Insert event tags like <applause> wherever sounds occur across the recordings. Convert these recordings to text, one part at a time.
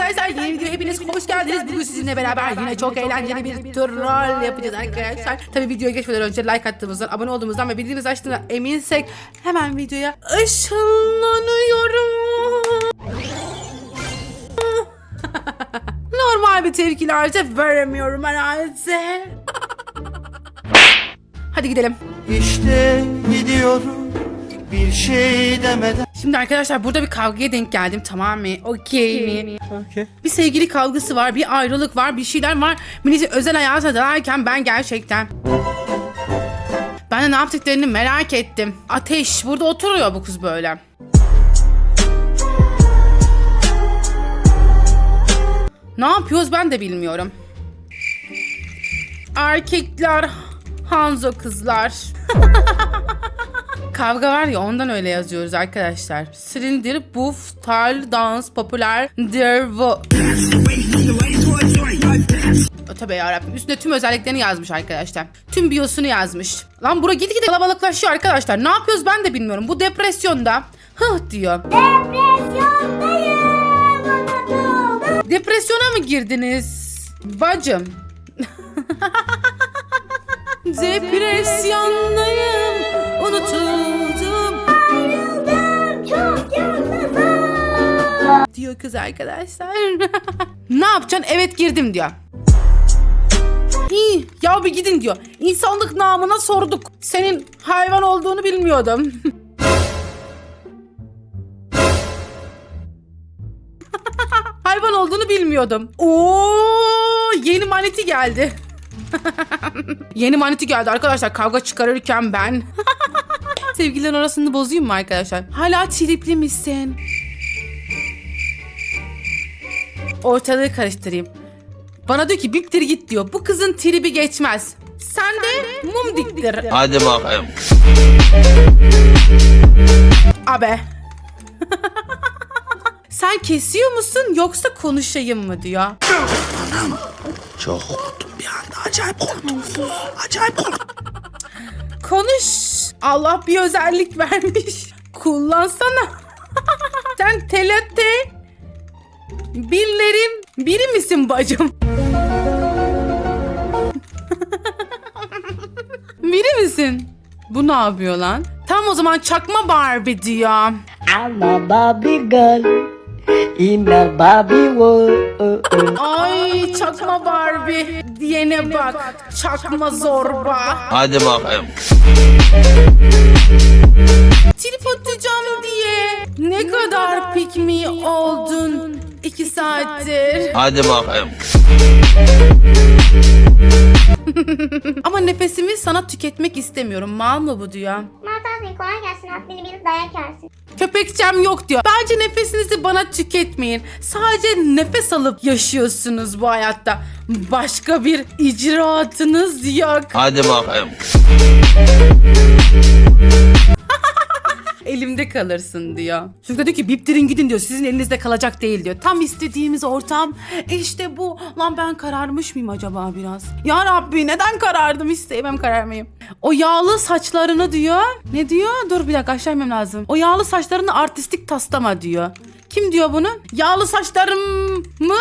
arkadaşlar yeni videoya hepiniz hoş geldiniz. Bugün sizinle beraber yine çok eğlenceli bir troll yapacağız arkadaşlar. Tabi videoya geçmeden önce like attığımızdan, abone olduğumuzdan ve bildiğiniz açtığına eminsek hemen videoya ışınlanıyorum. <laughs> Normal bir tepkilerce veremiyorum herhalde. <laughs> Hadi gidelim. İşte gidiyorum bir şey demeden. Şimdi arkadaşlar burada bir kavgaya denk geldim tamam mı? Okey mi? Bir sevgili kavgası var, bir ayrılık var, bir şeyler var. Milleti özel hayata dalarken ben gerçekten... Ben de ne yaptıklarını merak ettim. Ateş, burada oturuyor bu kız böyle. Ne yapıyoruz ben de bilmiyorum. Erkekler, Hanzo kızlar. <laughs> Kavga var ya ondan öyle yazıyoruz arkadaşlar. Silindir, buff, tal, dans, popüler, dervo... Tabii yarabbim. Üstüne tüm özelliklerini yazmış arkadaşlar. Tüm biosunu yazmış. Lan bura gitgide kalabalıklaşıyor arkadaşlar. Ne yapıyoruz ben de bilmiyorum. Bu depresyonda hıh diyor. Depresyona mı girdiniz? Bacım. <laughs> Depresyondayım. Unutuldum. Diyor kız arkadaşlar. <laughs> ne yapacaksın? Evet girdim diyor. İyi ya bir gidin diyor. İnsanlık namına sorduk. Senin hayvan olduğunu bilmiyordum. <laughs> hayvan olduğunu bilmiyordum. Oo yeni maniti geldi. <laughs> yeni maniti geldi arkadaşlar. Kavga çıkarırken ben. <laughs> Sevgililerin arasını bozayım mı arkadaşlar? Hala tripli misin? Ortalığı karıştırayım. Bana diyor ki biptir git diyor. Bu kızın tribi geçmez. Sen de mum diktir. Hadi bakayım. Abe. <laughs> Sen kesiyor musun yoksa konuşayım mı diyor. Çok bir anda. Acayip korktum. Acayip korktum. Konuş. Allah bir özellik vermiş. Kullansana. <laughs> Sen telete birlerin biri misin bacım? <laughs> biri misin? Bu ne yapıyor lan? Tam o zaman çakma Barbie diyor. I'm a Barbie girl in Barbie world. Ay çakma Barbie diyene bak. Çakma zorba. Hadi bakayım. Trip atacağım diye. Ne kadar pick me oldun iki saattir. Hadi bakayım. <laughs> Ama nefesimi sana tüketmek istemiyorum. Mal mı bu diyor. Maltaz Bey kolay gelsin. Haddini bilip dayak yersin. Köpekçem yok diyor. Bence nefesinizi bana tüketmeyin. Sadece nefes alıp yaşıyorsunuz bu hayatta. Başka bir icraatınız yok. Hadi bakayım. Elimde kalırsın diyor. Çünkü diyor ki biptirin gidin diyor. Sizin elinizde kalacak değil diyor. Tam istediğimiz ortam. İşte bu. Lan ben kararmış mıyım acaba biraz? Ya Rabbi neden karardım? Hiç sevmem kararmayı. O yağlı saçlarını diyor. Ne diyor? Dur bir dakika aşağı inmem lazım. O yağlı saçlarını artistik taslama diyor. Kim diyor bunu? Yağlı saçlarımı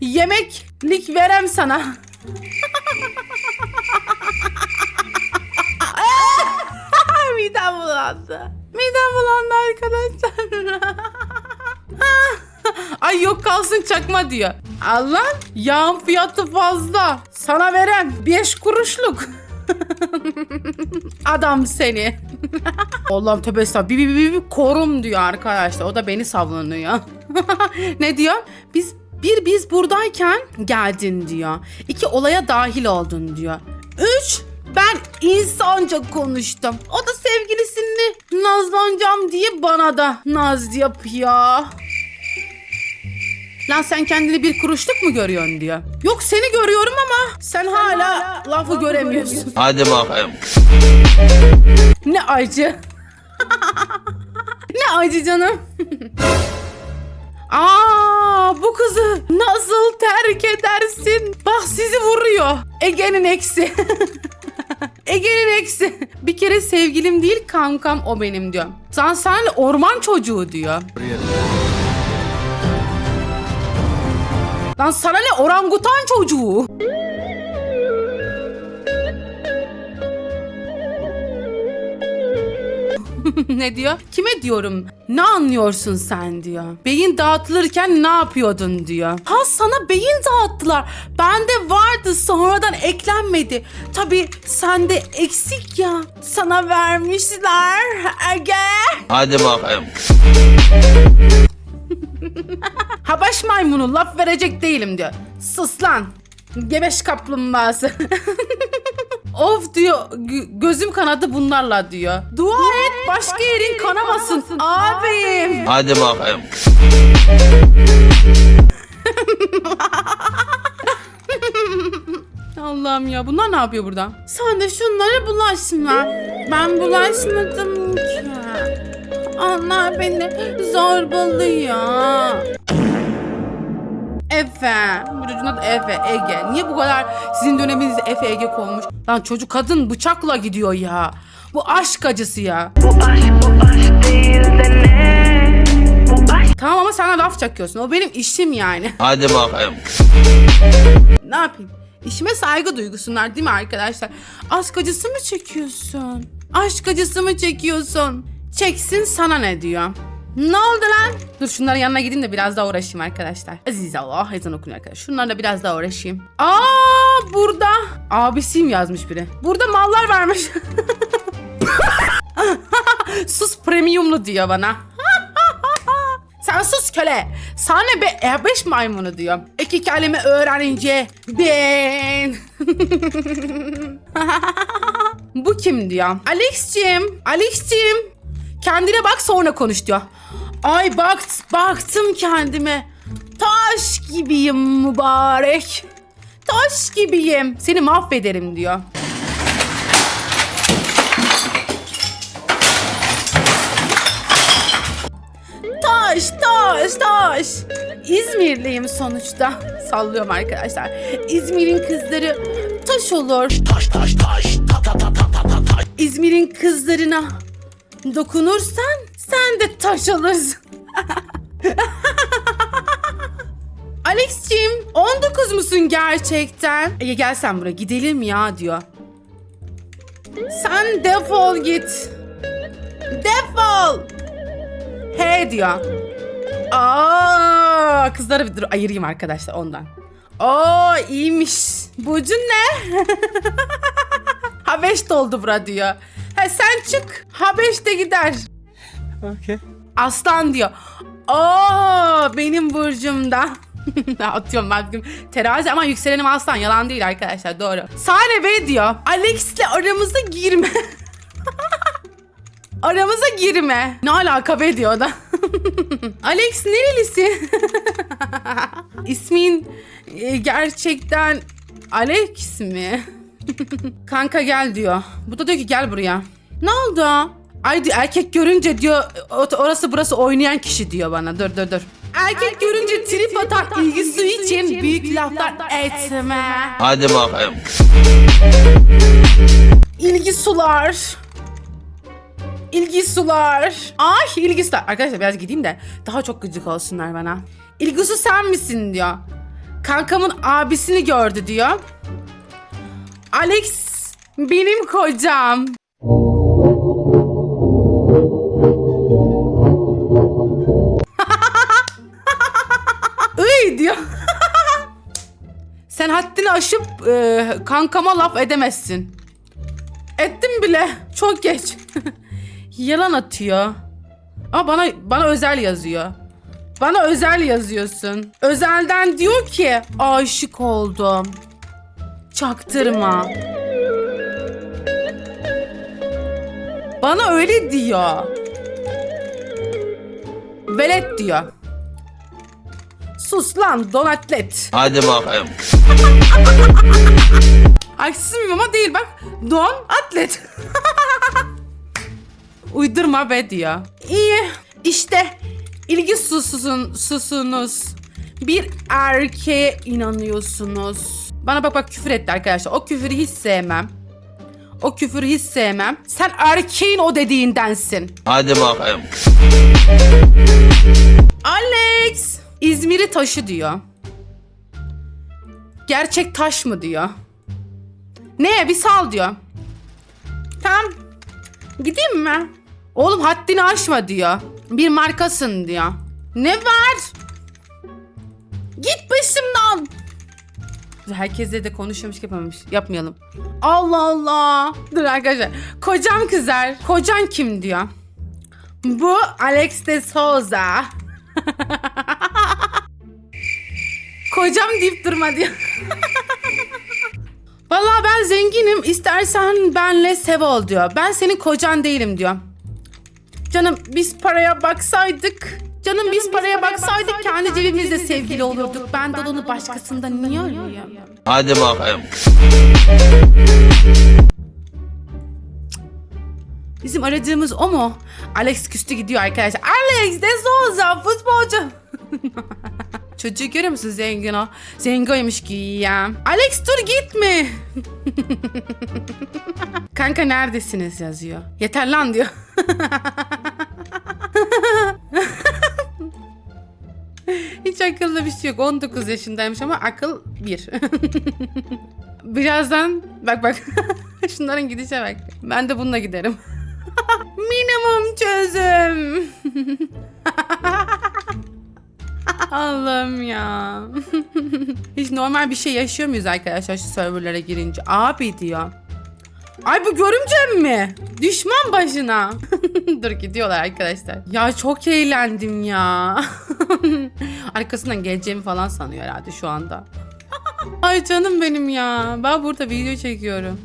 yemeklik verem sana. <laughs> Midem bulandı. Arkadaşlar. <laughs> Ay yok kalsın çakma diyor. Allah yağın fiyatı fazla. Sana veren 5 kuruşluk. <laughs> Adam seni. <laughs> Allah'ım tövbe. Bir, bir, bir, bir korum diyor arkadaşlar. O da beni savunuyor. ne diyor? Biz bir biz buradayken geldin diyor. İki olaya dahil oldun diyor. Üç ben insanca konuştum. O da sevgilisini nazlanacağım diye bana da naz yapıyor. Lan sen kendini bir kuruşluk mu görüyorsun diyor. Yok seni görüyorum ama sen hala lafı göremiyorsun. Hadi bakayım. Ne acı. <laughs> ne acı canım. <laughs> Aa bu kızı nasıl terk edersin? Bak sizi vuruyor. Ege'nin eksi. <laughs> Ege'nin eksi. <laughs> Bir kere sevgilim değil kankam o benim diyor. Sen sen orman çocuğu diyor. Lan sana ne orangutan çocuğu? <laughs> ne diyor? Kime diyorum? Ne anlıyorsun sen diyor. Beyin dağıtılırken ne yapıyordun diyor. Ha sana beyin dağıttılar. Bende vardı sonradan eklenmedi. Tabi sende eksik ya. Sana vermişler. Ege. Hadi bakayım. <laughs> Habaş maymunu laf verecek değilim diyor. Sus lan. Gebeş kaplumbağası. <laughs> of diyor gö- gözüm kanadı bunlarla diyor. Dua et başka yerin kanamasın abim. Hadi bakayım. <laughs> Allah'ım ya bunlar ne yapıyor burada? Sen de şunlara bulaşma. Ben bulaşmadım ki. Allah beni zorbalıyor. Efe. Bu çocuğun adı Efe, Ege. Niye bu kadar sizin döneminizde Efe, Ege konmuş? Lan çocuk kadın bıçakla gidiyor ya. Bu aşk acısı ya. Bu aşk bu aşk değil de ne? Bu aşk Tamam ama sana laf çakıyorsun. O benim işim yani. <laughs> Hadi bakayım. ne yapayım? İşime saygı duygusunlar değil mi arkadaşlar? Aşk acısı mı çekiyorsun? Aşk acısı mı çekiyorsun? Çeksin sana ne diyor? Ne oldu lan? Dur şunların yanına gideyim de biraz daha uğraşayım arkadaşlar. Aziz Allah ezan okunuyor arkadaşlar. Şunlarla biraz daha uğraşayım. Aa burada. Abisiyim yazmış biri. Burada mallar varmış. <laughs> sus premiumlu diyor bana. <laughs> Sen sus köle. Sana be E5 maymunu diyor. İki kelime öğrenince ben. <laughs> Bu kim diyor. Alex'cim. Alex'cim. Kendine bak sonra konuş diyor. Ay bakt, baktım kendime. Taş gibiyim mübarek. Taş gibiyim. Seni mahvederim diyor. Taş, taş, taş. İzmirliyim sonuçta. Sallıyorum arkadaşlar. İzmir'in kızları taş olur. Taş taş taş. Ta ta ta ta ta ta ta. İzmir'in kızlarına dokunursan sen de taş olursun. <laughs> Alex'ciğim 19 musun gerçekten? Ege gel sen buraya gidelim ya diyor. Sen defol git. Defol. He diyor. Aa, kızları bir dur ayırayım arkadaşlar ondan. Oo iyiymiş. Burcun ne? <laughs> Habeş doldu bura diyor. Ha sen çık. Habeş de gider. Okay. Aslan diyor. Oo benim burcumda. Atıyorum <laughs> ben bugün terazi ama yükselenim aslan yalan değil arkadaşlar doğru. Sare Bey diyor. Alex'le aramıza girme. <laughs> aramıza girme. Ne alaka be diyor da. <laughs> Alex nerelisin? İsmin e, gerçekten Alex mi? <laughs> Kanka gel diyor. Bu da diyor ki gel buraya. Ne oldu? Ay diyor, erkek görünce diyor orası burası oynayan kişi diyor bana. Dur dur dur. Erkek görünce trip atan ilgisi için büyük laflar etme. Hadi bakayım. İlgi sular. İlgi sular. Ay ilgi sular. Arkadaşlar biraz gideyim de daha çok gıcık olsunlar bana. İlgisi sen misin diyor. Kankamın abisini gördü diyor. Alex benim kocam. <laughs> Iy diyor. <laughs> Sen haddini aşıp e, kankama laf edemezsin. Ettim bile. Çok geç. <laughs> Yalan atıyor. Ama bana bana özel yazıyor. Bana özel yazıyorsun. Özelden diyor ki aşık oldum. Çaktırma. Bana öyle diyor. Velet diyor. Sus lan donatlet. Hadi bakayım. Haksız mıyım ama değil bak. Don atlet. <laughs> Uydurma be diyor. İyi. İşte ilgi sususun, susunuz. Bir erkeğe inanıyorsunuz. Bana bak bak küfür etti arkadaşlar. O küfürü hiç sevmem. O küfürü hiç sevmem. Sen erkeğin o dediğindensin. Hadi bakayım. Alex! İzmir'i taşı diyor. Gerçek taş mı diyor. Ne bir sal diyor. Tamam. Gideyim mi? Oğlum haddini aşma diyor. Bir markasın diyor. Ne var? Git başımdan. Herkesle de konuşuyormuş yapamamış. Yapmayalım. Allah Allah. Dur arkadaşlar. Kocam kızar. Kocan kim diyor. Bu Alex de Souza. <laughs> Kocam deyip durma diyor. <laughs> Vallahi ben zenginim. İstersen benle sev ol diyor. Ben senin kocan değilim diyor. Canım biz paraya baksaydık. Canım, biz paraya baksaydık, kendi cebimizde sevgili olurduk. Ben de onu başkasından niye arıyorum? Hadi bakayım. Bizim aradığımız o mu? Alex küstü gidiyor arkadaşlar. Alex de Souza futbolcu. <laughs> Çocuğu görüyor musun zengin o? Zengoymuş ki ya. Alex dur gitme. <laughs> Kanka neredesiniz yazıyor. Yeter lan diyor. <laughs> <laughs> Hiç akıllı bir şey yok. 19 yaşındaymış ama akıl bir. <laughs> Birazdan bak bak. <laughs> Şunların gidişe bak. Ben de bununla giderim. Minimum çözüm. Allah'ım ya. Hiç normal bir şey yaşıyor muyuz arkadaşlar şu serverlara girince? Abi diyor. Ay bu görümcem mi? Düşman başına. Dur gidiyorlar arkadaşlar. Ya çok eğlendim ya. <laughs> Arkasından geleceğimi falan sanıyor herhalde şu anda. <laughs> Ay canım benim ya. Ben burada video çekiyorum.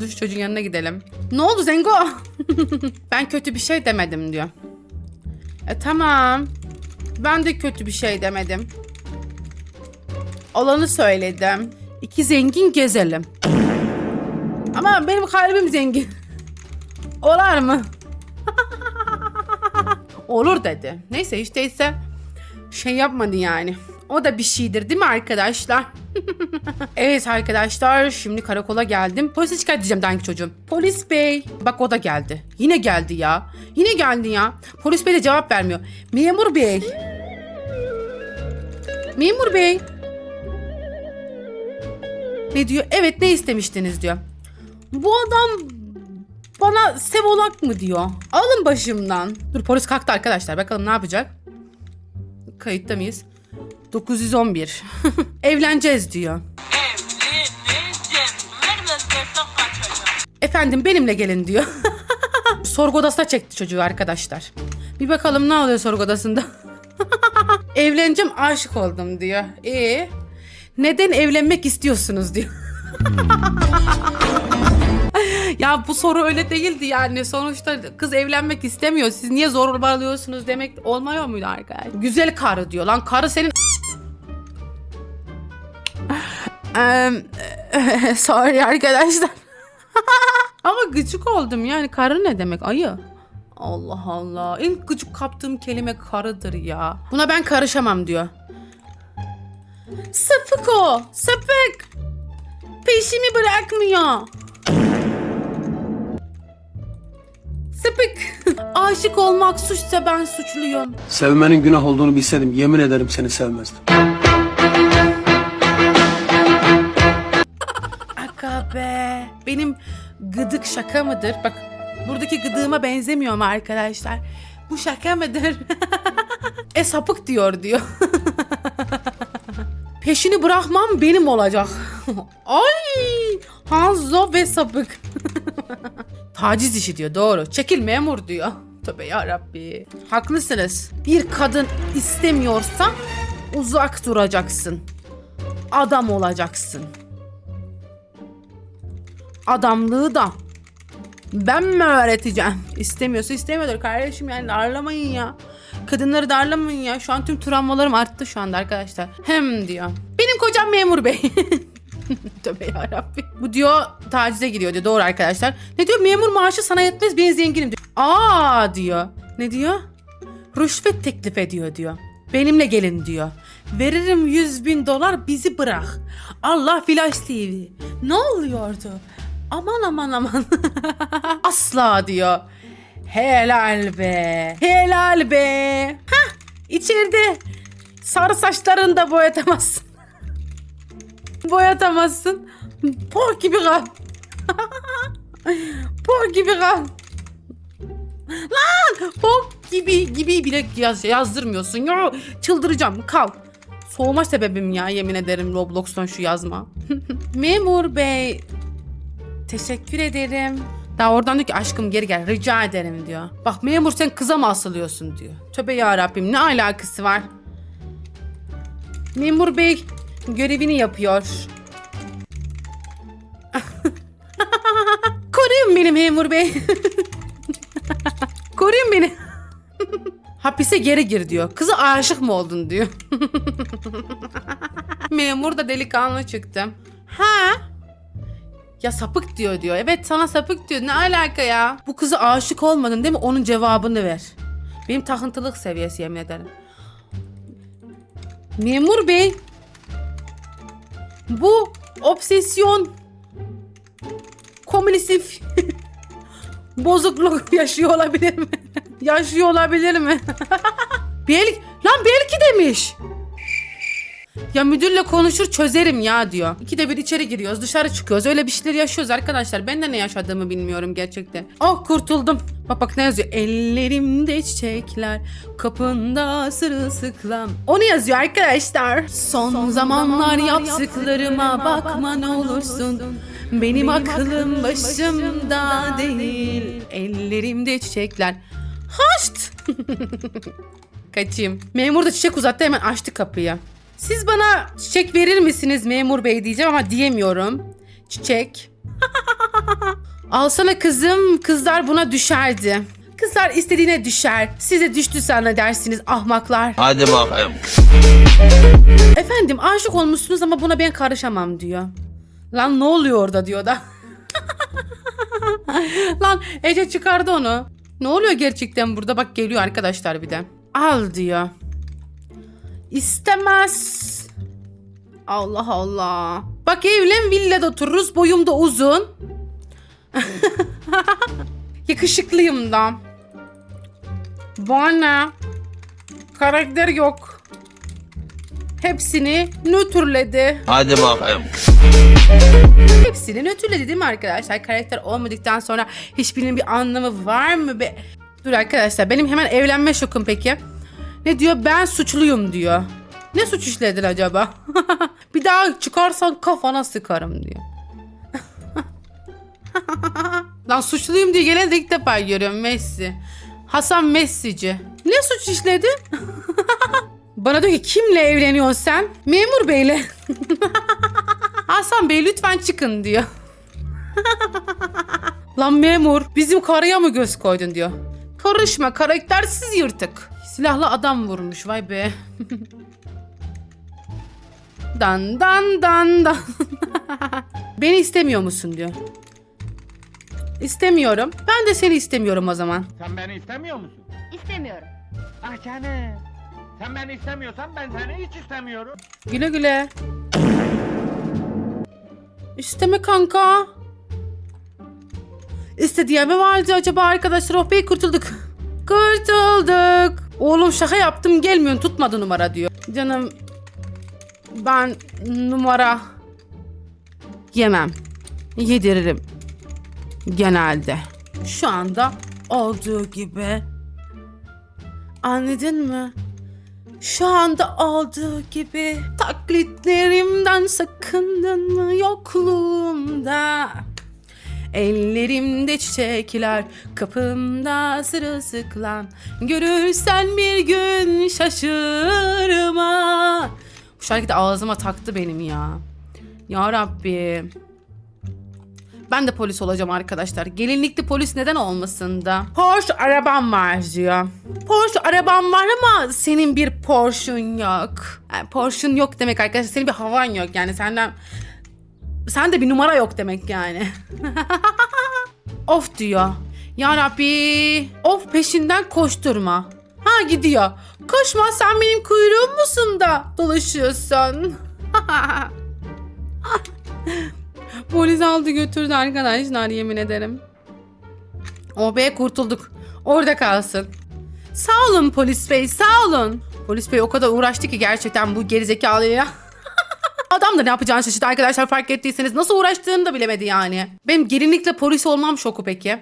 Dur çocuğun yanına gidelim. Ne oldu Zengo? <laughs> ben kötü bir şey demedim diyor. E tamam. Ben de kötü bir şey demedim. Olanı söyledim. İki zengin gezelim. Ama benim kalbim zengin. Olar mı? Olur dedi. Neyse işte ise şey yapmadı yani. O da bir şeydir değil mi arkadaşlar? <laughs> evet arkadaşlar şimdi karakola geldim. Polise şikayet edeceğim danki çocuğum. Polis bey. Bak o da geldi. Yine geldi ya. Yine geldi ya. Polis bey de cevap vermiyor. Memur bey. Memur bey. Ne diyor? Evet ne istemiştiniz diyor. Bu adam bana sevolak mı diyor. Alın başımdan. Dur polis kalktı arkadaşlar. Bakalım ne yapacak? Kayıtta mıyız? 911. <laughs> Evleneceğiz diyor. Efendim benimle gelin diyor. <laughs> sorgu çekti çocuğu arkadaşlar. Bir bakalım ne oluyor sorgu odasında. <laughs> Evleneceğim aşık oldum diyor. E neden evlenmek istiyorsunuz diyor. Ya bu soru öyle değildi yani. Sonuçta kız evlenmek istemiyor. Siz niye zorbalıyorsunuz demek olmuyor muydu arkadaşlar? Güzel karı diyor. Lan karı senin <laughs> sorry arkadaşlar. <laughs> Ama gıcık oldum yani karı ne demek ayı? Allah Allah. En gıcık kaptığım kelime karıdır ya. Buna ben karışamam diyor. Sapık o. Sapık. Peşimi bırakmıyor. Sapık. <laughs> Aşık olmak suçsa ben suçluyum. Sevmenin günah olduğunu bilseydim yemin ederim seni sevmezdim. Aga be. Benim gıdık şaka mıdır? Bak buradaki gıdığıma benzemiyor mu arkadaşlar? Bu şaka mıdır? <laughs> e sapık diyor diyor. <laughs> Peşini bırakmam benim olacak. Ay Hanzo ve sapık. Taciz işi diyor doğru. Çekil memur diyor. Tövbe yarabbi. Haklısınız. Bir kadın istemiyorsa uzak duracaksın. Adam olacaksın adamlığı da ben mi öğreteceğim? İstemiyorsa istemiyordur kardeşim yani darlamayın ya. Kadınları darlamayın ya. Şu an tüm travmalarım arttı şu anda arkadaşlar. Hem diyor. Benim kocam memur bey. <laughs> <laughs> Tövbe yarabbi. Bu diyor tacize gidiyor diyor. Doğru arkadaşlar. Ne diyor? Memur maaşı sana yetmez ben zenginim diyor. Aa diyor. Ne diyor? Rüşvet teklif ediyor diyor. Benimle gelin diyor. Veririm 100 bin dolar bizi bırak. Allah Flash TV. Ne oluyordu? Aman aman aman. <laughs> Asla diyor. Helal be. Helal be. Hah içeride sarı saçlarını da boyatamazsın. Boyatamazsın. Por gibi kal. Por gibi kal. Lan! Por gibi gibi bile yaz, yazdırmıyorsun. Ya çıldıracağım. Kal. Soğuma sebebim ya yemin ederim Roblox'tan şu yazma. <laughs> Memur bey. Teşekkür ederim. Daha oradan diyor ki aşkım geri gel rica ederim diyor. Bak memur sen kıza mı asılıyorsun diyor. Tövbe ya Rabbim ne alakası var? Memur bey görevini yapıyor. <laughs> Koruyun beni memur bey. <laughs> Koruyun beni. <laughs> Hapise geri gir diyor. Kızı aşık mı oldun diyor. Memur da delikanlı çıktı. Ha? Ya sapık diyor diyor. Evet sana sapık diyor. Ne alaka ya? Bu kızı aşık olmadın değil mi? Onun cevabını ver. Benim takıntılık seviyesi yemin ederim. Memur bey. Bu obsesyon komünistif <laughs> bozukluk <laughs> yaşıyor olabilir mi? <laughs> yaşıyor olabilir mi? Bel lan belki demiş. Ya müdürle konuşur çözerim ya diyor. İkide bir içeri giriyoruz dışarı çıkıyoruz. Öyle bir şeyler yaşıyoruz arkadaşlar. Ben de ne yaşadığımı bilmiyorum gerçekten. Oh kurtuldum. Bak bak ne yazıyor. Ellerimde çiçekler kapında sırılsıklam. Onu yazıyor arkadaşlar. Son, zamanlar yaptıklarıma bakma ne olursun. Benim aklım başımda değil. Ellerimde çiçekler. Haşt. <laughs> Kaçayım. Memur da çiçek uzattı hemen açtı kapıyı. Siz bana çiçek verir misiniz memur bey diyeceğim ama diyemiyorum. Çiçek. <laughs> Alsana kızım. Kızlar buna düşerdi. Kızlar istediğine düşer. Size düştü zannedersiniz ahmaklar. Hadi bakayım. Efendim aşık olmuşsunuz ama buna ben karışamam diyor. Lan ne oluyor orada diyor da. <laughs> Lan Ece çıkardı onu. Ne oluyor gerçekten burada? Bak geliyor arkadaşlar bir de. Al diyor. İstemez. Allah Allah. Bak evlen villada otururuz. Boyum da uzun. <laughs> Yakışıklıyım da. Bana karakter yok. Hepsini nötrledi. Hadi bakayım. Hepsini nötrledi değil mi arkadaşlar? Karakter olmadıktan sonra hiçbirinin bir anlamı var mı be? Dur arkadaşlar benim hemen evlenme şokum peki. Ne diyor? Ben suçluyum diyor. Ne suç işledin acaba? <laughs> bir daha çıkarsan kafana sıkarım diyor. Lan suçluyum diye gene de ilk defa görüyorum Messi. Hasan Messi'ci. Ne suç işledi? <laughs> Bana diyor ki kimle evleniyorsun sen? Memur beyle. <laughs> Hasan Bey lütfen çıkın diyor. <laughs> Lan memur bizim karıya mı göz koydun diyor. Karışma karaktersiz yırtık. Silahlı adam vurmuş vay be. dan dan dan dan. Beni istemiyor musun diyor. İstemiyorum. Ben de seni istemiyorum o zaman. Sen beni istemiyor musun? İstemiyorum. Ah canım. Sen beni istemiyorsan ben seni hiç istemiyorum. Güle güle. İsteme kanka. İstediği mi vardı acaba arkadaşlar? Oh be kurtulduk. Kurtulduk. Oğlum şaka yaptım gelmiyorsun tutmadı numara diyor. Canım ben numara yemem. Yediririm. Genelde. Şu anda olduğu gibi. Anladın mı? Şu anda olduğu gibi taklitlerimden sakındın mı yokluğumda? Ellerimde çiçekler, kapımda sırılsıklam. Görürsen bir gün şaşırma. Bu şarkı da ağzıma taktı benim ya. Ya Rabbi. Ben de polis olacağım arkadaşlar. Gelinlikli polis neden olmasın da? Porsche arabam var diyor. Porsche arabam var ama senin bir Porsche'un yok. Yani Porsche'un yok demek arkadaşlar. Senin bir havan yok yani senden... Sende bir numara yok demek yani. <laughs> of diyor. Ya Rabbi. Of peşinden koşturma. Ha gidiyor. Koşma sen benim kuyruğum musun da dolaşıyorsun. <laughs> Polis aldı götürdü arkadaşlar yemin ederim. O be kurtulduk. Orada kalsın. Sağ olun polis bey sağ olun. Polis bey o kadar uğraştı ki gerçekten bu gerizekalıya. <laughs> Adam da ne yapacağını şaşırdı arkadaşlar fark ettiyseniz. Nasıl uğraştığını da bilemedi yani. Benim gelinlikle polis olmam şoku peki.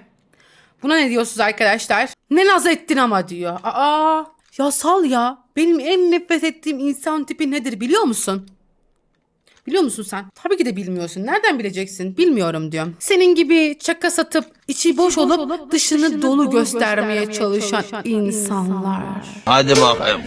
Buna ne diyorsunuz arkadaşlar? Ne naz ettin ama diyor. Aa ya sal ya. Benim en nefret ettiğim insan tipi nedir biliyor musun? Biliyor musun sen? Tabii ki de bilmiyorsun. Nereden bileceksin? Bilmiyorum diyorum. Senin gibi çaka satıp içi boş, olup, dışını, dolu, göstermeye, çalışan, insanlar. Hadi bakayım.